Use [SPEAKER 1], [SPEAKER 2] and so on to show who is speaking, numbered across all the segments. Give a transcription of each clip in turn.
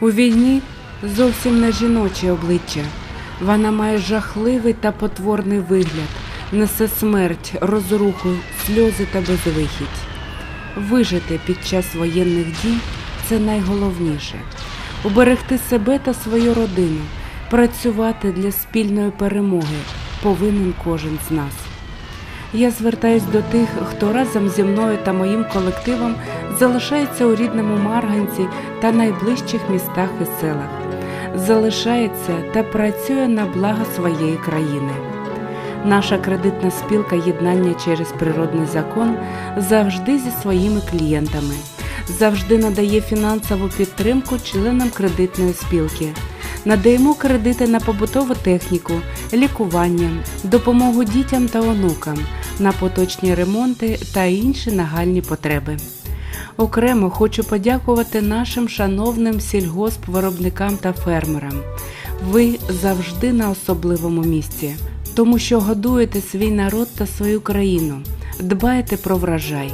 [SPEAKER 1] У війні зовсім не жіноче обличчя. Вона має жахливий та потворний вигляд, несе смерть, розруху, сльози та безвихідь. Вижити під час воєнних дій це найголовніше. Уберегти себе та свою родину, працювати для спільної перемоги повинен кожен з нас. Я звертаюсь до тих, хто разом зі мною та моїм колективом залишається у рідному Марганці та найближчих містах і селах, залишається та працює на благо своєї країни. Наша кредитна спілка єднання через природний закон завжди зі своїми клієнтами, завжди надає фінансову підтримку членам кредитної спілки. Надаємо кредити на побутову техніку, лікування, допомогу дітям та онукам, на поточні ремонти та інші нагальні потреби. Окремо хочу подякувати нашим шановним сільгоспвиробникам та фермерам. Ви завжди на особливому місці, тому що годуєте свій народ та свою країну, дбаєте про врожай.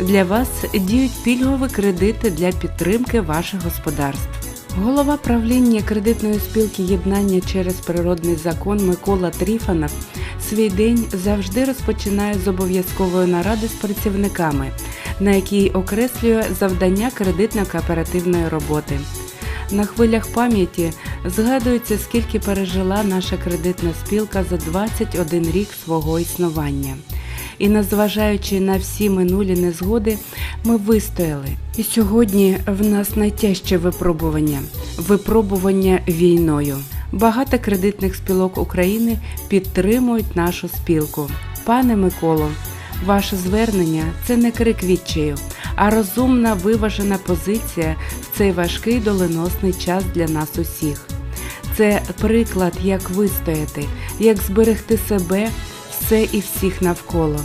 [SPEAKER 1] Для вас діють пільгові кредити для підтримки ваших господарств. Голова правління кредитної спілки єднання через природний закон Микола Тріфанов свій день завжди розпочинає з обов'язкової наради з працівниками, на якій окреслює завдання кредитно-кооперативної роботи. На хвилях пам'яті згадується, скільки пережила наша кредитна спілка за 21 рік свого існування. І незважаючи на всі минулі незгоди, ми вистояли. І сьогодні в нас найтяжче випробування випробування війною. Багато кредитних спілок України підтримують нашу спілку. Пане Миколо, ваше звернення це не крик відчаю, а розумна виважена позиція в цей важкий доленосний час для нас усіх. Це приклад, як вистояти, як зберегти себе, все і всіх навколо.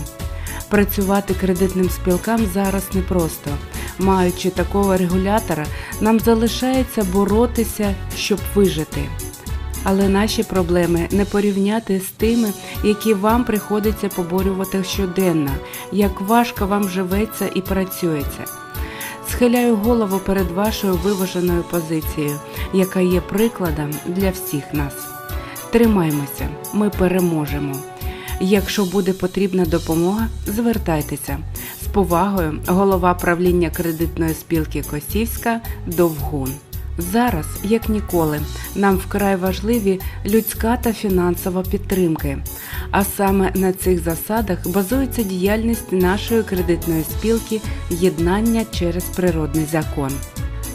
[SPEAKER 1] Працювати кредитним спілкам зараз непросто. Маючи такого регулятора, нам залишається боротися, щоб вижити. Але наші проблеми не порівняти з тими, які вам приходиться поборювати щоденно, як важко вам живеться і працюється. Схиляю голову перед вашою виваженою позицією, яка є прикладом для всіх нас. Тримаймося, ми переможемо. Якщо буде потрібна допомога, звертайтеся. З повагою, голова правління кредитної спілки Косівська Довгун. Зараз, як ніколи, нам вкрай важливі людська та фінансова підтримки. А саме на цих засадах базується діяльність нашої кредитної спілки Єднання через природний закон.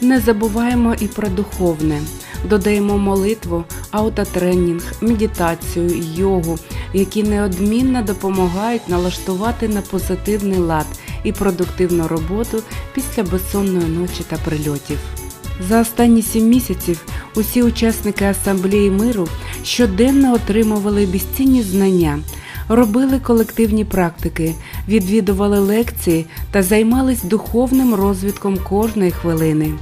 [SPEAKER 1] Не забуваємо і про духовне, додаємо молитву, аутотренінг, медитацію, йогу, які неодмінно допомагають налаштувати на позитивний лад і продуктивну роботу після безсонної ночі та прильотів. За останні сім місяців усі учасники асамблеї миру щоденно отримували безцінні знання, робили колективні практики, відвідували лекції та займались духовним розвитком кожної хвилини.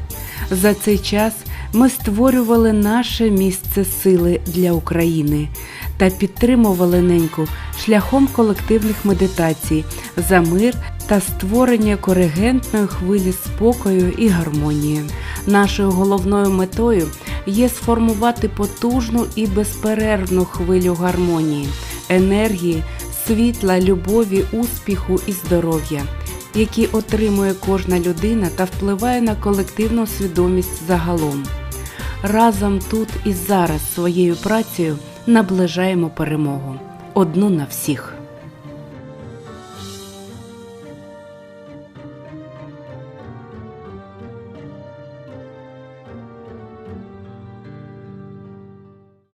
[SPEAKER 1] За цей час ми створювали наше місце сили для України та підтримували неньку шляхом колективних медитацій за мир та створення коригентної хвилі спокою і гармонії. Нашою головною метою є сформувати потужну і безперервну хвилю гармонії, енергії, світла, любові, успіху і здоров'я, які отримує кожна людина та впливає на колективну свідомість загалом. Разом тут і зараз своєю працею наближаємо перемогу одну на всіх.